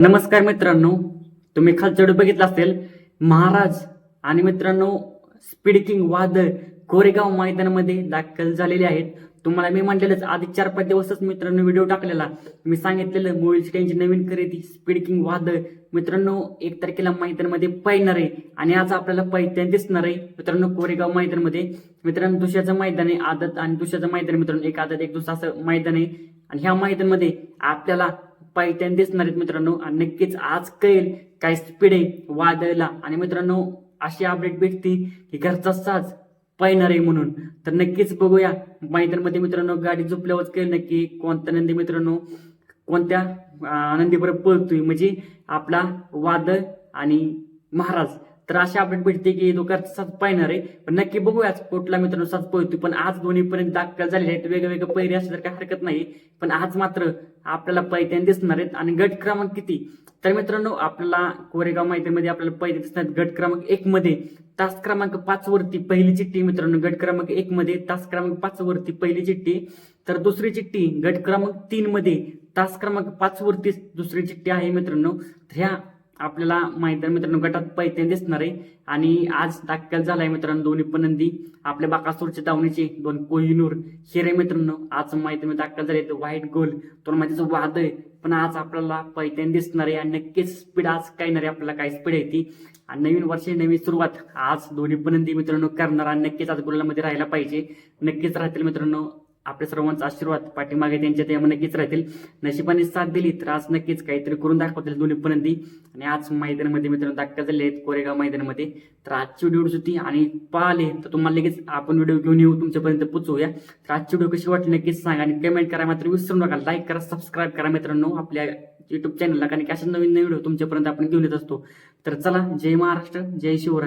नमस्कार मित्रांनो तुम्ही खालचा बघितला असेल महाराज आणि मित्रांनो स्पीड किंग वादळ कोरेगाव मैदानामध्ये दाखल झालेले आहेत. तुम्हाला मी म्हटलेलंच आधी चार पाच दिवसच मित्रांनो व्हिडिओ टाकलेला. मी सांगितलेलं मोबाईल त्यांची नवीन खरेदी स्पीड किंग वादळ मित्रांनो एक तारखेला मैदानामध्ये पाहणार आहे. आणि आज आपल्याला पैठण दिसणार आहे मित्रांनो कोरेगाव मैदानमध्ये. मित्रांनो दुसऱ्याचं मैदान आहे आदत आणि दुसऱ्याचं मैदान आहे मित्रांनो एक आदत एक दुसरा असं मैदान आहे. आणि ह्या मैदानमध्ये आपल्याला पैठण दिसणार आहेत मित्रांनो. आणि नक्कीच आज कळेल काय स्पीड आहे वादळला. आणि मित्रांनो अशी अपडेट भेटती की घरचा साज पाहणार आहे म्हणून. तर नक्कीच बघूया. मैदानमध्ये मित्रांनो गाडी झोपल्यावरच कळेल नक्की कोणता नंदी मित्रांनो कोणत्या अं, नंदीबरोबर पळतोय. म्हणजे आपला वादळ आणि महाराज. तर अशी अपडेट भेटते की तो घरचा पाहणार आहे पण नक्की बघूया कुठला मित्रांनो साज पळतो पण आज दोन्ही पर्यंत दाखल झालेले आहेत. वेगवेगळे पैरे असले तर काही हरकत नाही. पण आज मात्र आपल्याला पैठण दिसणार आहेत. आणि गट क्रमांक किती? तर मित्रांनो आपल्याला कोरेगाव माहितीमध्ये आपल्याला पैदे दिसणार आहेत. गट क्रमांक एक मध्ये तास क्रमांक पाच वरती पहिली चिठ्ठी मित्रांनो. गट क्रमांक एक मध्ये तास क्रमांक पाच वरती पहिली चिठ्ठी तर दुसरी चिठ्ठी गट क्रमांक तीन मध्ये तास क्रमांक पाच वरती दुसरी चिठ्ठी आहे मित्रांनो. तर ह्या आपल्याला मैदान मित्रांनो गटात पैठण दिसणार आहे. आणि आज दाखल झालाय मित्रांनो दोन्ही पनंदी आपल्या बाकासूरच्या दावणीचे दोन कोहिनूर. हिरे मित्रांनो आज माहिती दाखल झाले व्हाईट गोल तो माहितीचं वाद आहे. पण आज आपल्याला पैठण दिसणार आहे आणि नक्कीच स्पीड आज काय नाही आपल्याला काय स्पीड आहे ती. आणि नवीन वर्षी नवीन सुरुवात आज दोन्ही पनंदी मित्रांनो करणार आणि नक्कीच आज गुलामध्ये राहायला पाहिजे. नक्कीच राहतील मित्रांनो आपल्या सर्वांचा आशीर्वाद पाठीमागे त्यांच्या ते नक्कीच राहतील. नशिबाने साथ दिली तर आज नक्कीच काहीतरी करून दाखवतील दोन्ही पनंती आणि आज मैदानामध्ये मित्रांनो दाखल झाले आहेत कोरेगाव मैदानामध्ये. तर आजची व्हिडिओ होती आणि पाहिले तर तुम्हाला लगेच आपण व्हिडिओ घेऊन येऊ तुमच्यापर्यंत पोचवूया तर आजची व्हिडिओ कशी वाटली नक्कीच सांगा आणि कमेंट करा मात्र विसरू नका. लाईक करा सबस्क्राईब करा मित्रांनो आपल्या युट्यूब चॅनलला कारण की अशा नवीन नवीन व्हिडिओ तुमच्यापर्यंत आपण घेऊन येत असतो. तर चला जय महाराष्ट्र जय शिवराय.